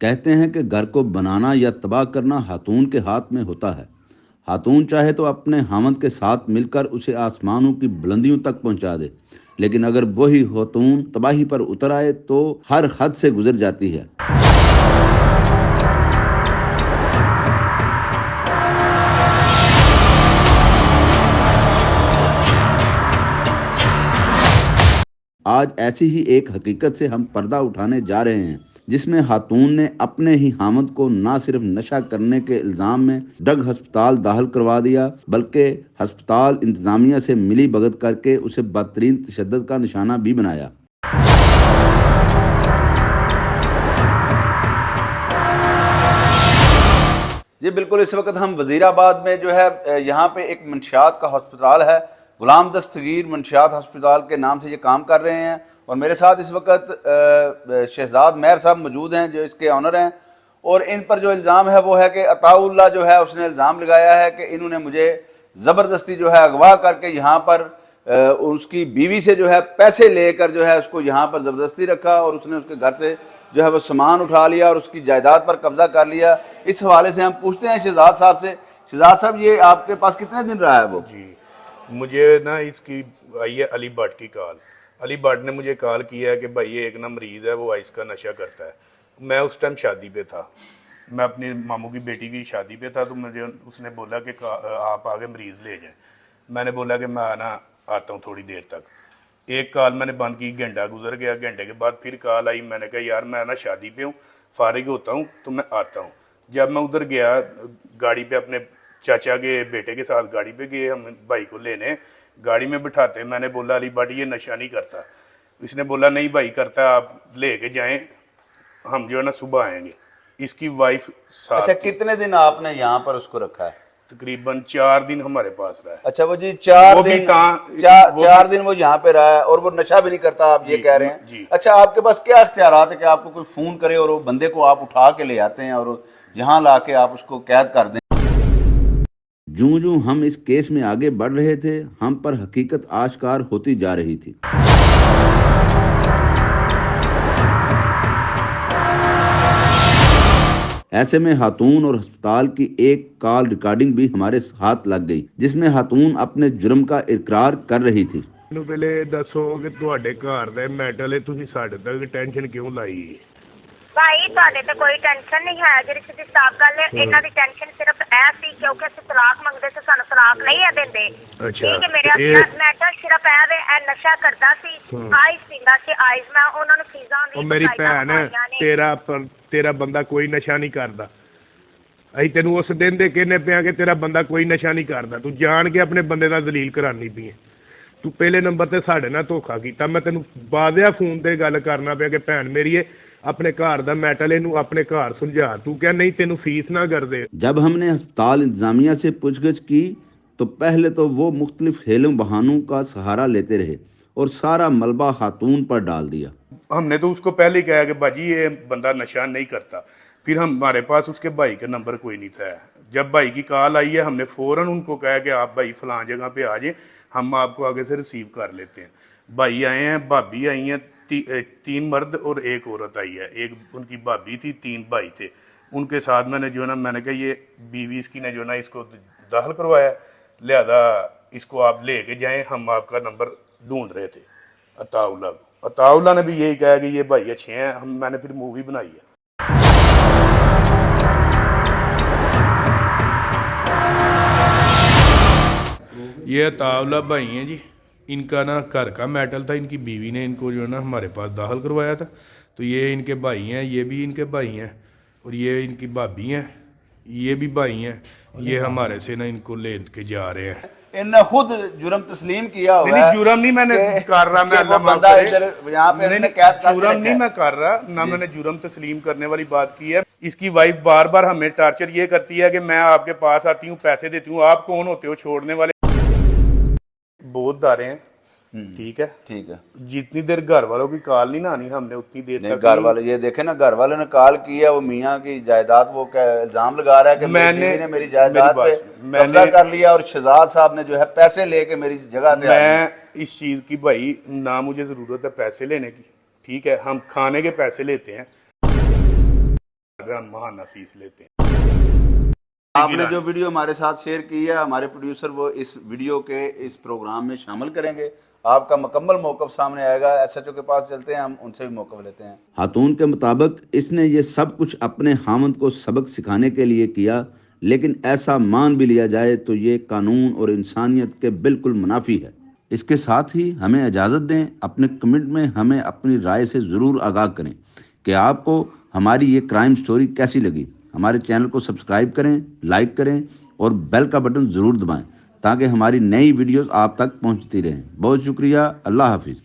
कहते हैं कि घर को बनाना या तबाह करना हातून के हाथ में होता है। हातून चाहे तो अपने हामद के साथ मिलकर उसे आसमानों की बुलंदियों तक पहुँचा दे। लेकिन अगर वही हातून तबाही पर उतर आए तो हर हद से गुजर जाती है। आज ऐसी ही एक हकीकत से हम पर्दा उठाने जा रहे हैं। जिसमें खातून ने अपने ही हामद को न सिर्फ़ नशा करने के इल्ज़ाम में ड्रग हस्पताल दाखिल करवा दिया, बल्कि हस्पताल इंतज़ामिया से मिली भगत करके उसे बदतरीन तशद का निशाना भी बनाया। जी, बिल्कुल, इस वक्त हम वजीराबाद में जो है, यहाँ पे एक मंशियात का हस्पताल है गुलाम दस्तगीर मंशियात हस्पताल के नाम से ये काम कर रहे हैं और मेरे साथ इस वक्त शहजाद मेहर साहब मौजूद हैं, जो इसके ऑनर हैं। और इन पर जो इल्ज़ाम है वो है कि अताउल्ला जो है, उसने इल्ज़ाम लगाया है कि इन्होंने मुझे ज़बरदस्ती जो है अगवा करके यहाँ पर उसकी बीवी से जो है पैसे लेकर जो है उसको यहाँ पर ज़बरदस्ती रखा और उसने उसके घर से जो है वो सामान उठा लिया और उसकी जायदाद पर कब्जा कर लिया। इस हवाले से हम पूछते हैं शहजाद साहब से, शहजाद साहब, ये आपके पास कितने दिन रहा है वो? जी। मुझे ना इसकी आई है अली भट्ट की कॉल। अली भट्ट ने मुझे कॉल किया है कि भाई ये एक ना मरीज़ है, वो आइस का नशा करता है। मैं उस टाइम शादी पे था। मैं अपने मामू की बेटी की शादी पे था तो मुझे उसने बोला कि आप आगे मरीज़ ले जाएँ। मैंने बोला कि मैं आना आता हूँ थोड़ी देर तक। एक कॉल मैंने बंद की, घंटा गुजर गया। घंटे के बाद फिर कॉल आई, मैंने कहा, यार, मैं ना शादी पे हूँ, फारिग होता हूँ तो मैं आता हूँ। जब मैं उधर गया, गाड़ी पे अपने चाचा के बेटे के साथ गाड़ी पे गए हम भाई को लेने। गाड़ी में बिठाते मैंने बोला अली बट ये नशा नहीं करता। इसने बोला नहीं भाई करता आप ले के जाएँ हम जो है ना सुबह आएँगे। इसकी वाइफ साथ अच्छा कितने दिन आपने यहाँ पर उसको रखा है? तकरीबन चार दिन हमारे पास रहा है। अच्छा वो जी चार वो दिन चार वो चार दिन वो यहाँ पे रहा है और वो नशा भी नहीं करता आप ये कह रहे हैं। जी। अच्छा आपके पास क्या अख्तियार है कि आपको कोई फ़ोन करे और वो बंदे को आप उठा के ले आते हैं और यहाँ ला के आप उसको कैद कर दें? जूं जूं हम इस केस में आगे बढ़ रहे थे हम पर हकीकत आश्कार होती जा रही थी ऐसे में हातून और अस्पताल की एक कॉल रिकॉर्डिंग भी हमारे हाथ लग गई जिसमें हातून अपने जुर्म का इकरार कर रही थी ਮੈਨੂੰ ਪਹਿਲੇ ਦੱਸੋ ਕਿ ਤੁਹਾਡੇ ਘਰ ਦੇ ਮੈਟਲ ਹੈ ਤੁਸੀਂ ਸਾਡੇ ਤੱਕ ਟੈਨਸ਼ਨ ਕਿਉਂ ਲਾਈ ਭਾਈ ਤੁਹਾਡੇ ਤੇ ਕੋਈ ਟੈਨਸ਼ਨ ਨਹੀਂ ਹੈ। ਜਿਹੜੀ ਸਿੱਧੀ ਸਾਫ਼ ਗੱਲ ਹੈ ਇਹਨਾਂ ਦੀ ਟੈਨਸ਼ਨ ਸਿਰਫ ਇਹ ਸੀ ਕਿਉਂਕਿ ਅਸੀਂ ਤਲਾਕ ਮੰਗਦੇ ਸੀ ਸਾਨੂੰ ਤਲਾਕ ਨਹੀਂ ਹੈ ਦਿੰਦੇ। ਠੀਕ ਹੈ ਮੇਰੇ ਹੱਥ ਮੈਟਰ ਸਿਰਫ ਇਹ ਵੇ ਇਹ ਨਸ਼ਾ ਕਰਦਾ ਸੀ। ਆਈਸ ਪੀਂਦਾ ਸੀ ਆਈਸ ਮੈਂ ਉਹਨਾਂ ਨੂੰ ਚੀਜ਼ਾਂ ਵੀ ਉਹ ਮੇਰੀ ਭੈਣ। ਤੇਰਾ ਤੇਰਾ ਬੰਦਾ ਕੋਈ ਨਸ਼ਾ ਨਹੀਂ ਕਰਦਾ। ਅਸੀਂ ਤੈਨੂੰ ਉਸ ਦਿਨ ਦੇ ਕਹਿੰਦੇ ਪਿਆ ਕਿ ਤੇਰਾ ਬੰਦਾ ਕੋਈ ਨਸ਼ਾ ਨਹੀਂ ਕਰਦਾ। ਤੂੰ ਜਾਣ ਕੇ ਆਪਣੇ ਬੰਦੇ ਨਾਲ ਦਲੀਲ ਕਰਾਨੀ ਪਈ ਹੈ। ਤੂੰ ਪਹਿਲੇ ਨੰਬਰ ਤੇ ਸਾਡੇ ਨਾਲ ਧੋਖਾ ਕੀਤਾ। ਮੈਂ ਤੈਨੂੰ ਬਾਦਿਆ ਫੋਨ ਤੇ ਗੱਲ ਕਰਨਾ ਪਿਆ ਕਿ ਭੈਣ ਮੇਰੀ ਏ ਆਪਣੇ ਘਰ ਦਾ ਮੈਟਲ ਇਹਨੂੰ ਆਪਣੇ ਘਰ ਸੁਲਝਾ ਤੂੰ ਕਹਿ ਨਹੀਂ ਤੈਨੂੰ ਫੀਸ ਨਾ ਕਰਦੇ जब हमने अस्पताल इंतजामिया से पूछगछ की तो पहले तो वो मुख्तलिफ खेलों बहानों का सहारा लेते रहे और सारा मलबा खातून पर डाल दिया हमने तो उसको पहले ही कहा कि भाजी ये बंदा नशा नहीं करता फिर हम हमारे पास उसके भाई का नंबर कोई नहीं था जब भाई की कॉल आई है हमने फ़ौरन उनको कहा कि आप भाई फलां जगह पे आ जाए हम आपको आगे से रिसीव कर लेते हैं भाई आए हैं भाभी आई हैं ती, तीन मर्द और एक औरत आई है। एक उनकी भाभी थी तीन भाई थे। उनके साथ मैंने जो है ना मैंने कहा ये बीवी इसकी ने जो है ना इसको दाखिल करवाया। लिहाजा इसको आप ले के जाएँ हम आपका नंबर ढूंढ रहे थे। अताउल्ला को। अताउल्ला ने भी यही कहा कि ये भाई अच्छे हैं हम मैंने फिर मूवी बनाई है। ये अताउल्ला भाई हैं जी। इनका ना घर का मेटल था इनकी बीवी ने इनको जो है ना हमारे पास दाखिल करवाया था। तो ये इनके भाई हैं ये भी इनके भाई हैं और ये इनकी भाभी हैं ये भी भाई हैं। ये हमारे से ना इनको ले के जा रहे हैं। इनने खुद जुर्म तस्लीम किया हुआ नहीं है नहीं जुर्म नहीं मैंने कर रहा मैं अल्लाह बंदा। इधर यहाँ पे कैद जुर्म नहीं मैं कर रहा ना मैंने जुर्म तस्लीम करने वाली बात की है। इसकी वाइफ बार बार हमें टार्चर ये करती है कि मैं आपके पास आती हूँ पैसे देती हूँ आप कौन होते हो छोड़ने वाले? बहुत दारे हैं। ठीक है? ठीक है। जितनी देर घर वालों की कॉल नहीं ना आनी हमने उतनी देर तक घर वाले ये देखे ना घर वाले ने कॉल किया वो मियाँ की जायदाद वो क्या इल्ज़ाम लगा रहा है कि मैंने- ने मेरी जायदाद पे मैंने- कर लिया और शहजाद साहब ने जो है पैसे लेके मेरी जगह मैं इस चीज़ की भाई ना मुझे ज़रूरत है पैसे लेने की। ठीक है? हम खाने के पैसे लेते हैं। महाना फ़ीस लेते हैं। आपने जो वीडियो हमारे साथ शेयर की है हमारे प्रोड्यूसर वो इस वीडियो के इस प्रोग्राम में शामिल करेंगे। आपका मुकम्मल मौकफ सामने आएगा। एसएचओ के पास चलते हैं हम उनसे भी मौकफ लेते हैं। खातून के मुताबिक इसने ये सब कुछ अपने हामद को सबक सिखाने के लिए किया लेकिन ऐसा मान भी लिया जाए तो ये कानून और इंसानियत के बिल्कुल मुनाफी है। इसके साथ ही हमें इजाज़त दें अपने कमेंट में हमें अपनी राय से ज़रूर आगाह करें कि आपको हमारी ये क्राइम स्टोरी कैसी लगी। हमारे चैनल को सब्सक्राइब करें, लाइक करें और बेल का बटन ज़रूर दबाएँ ताकि हमारी नई वीडियोस आप तक पहुँचती रहें। बहुत शुक्रिया, अल्लाह हाफिज़।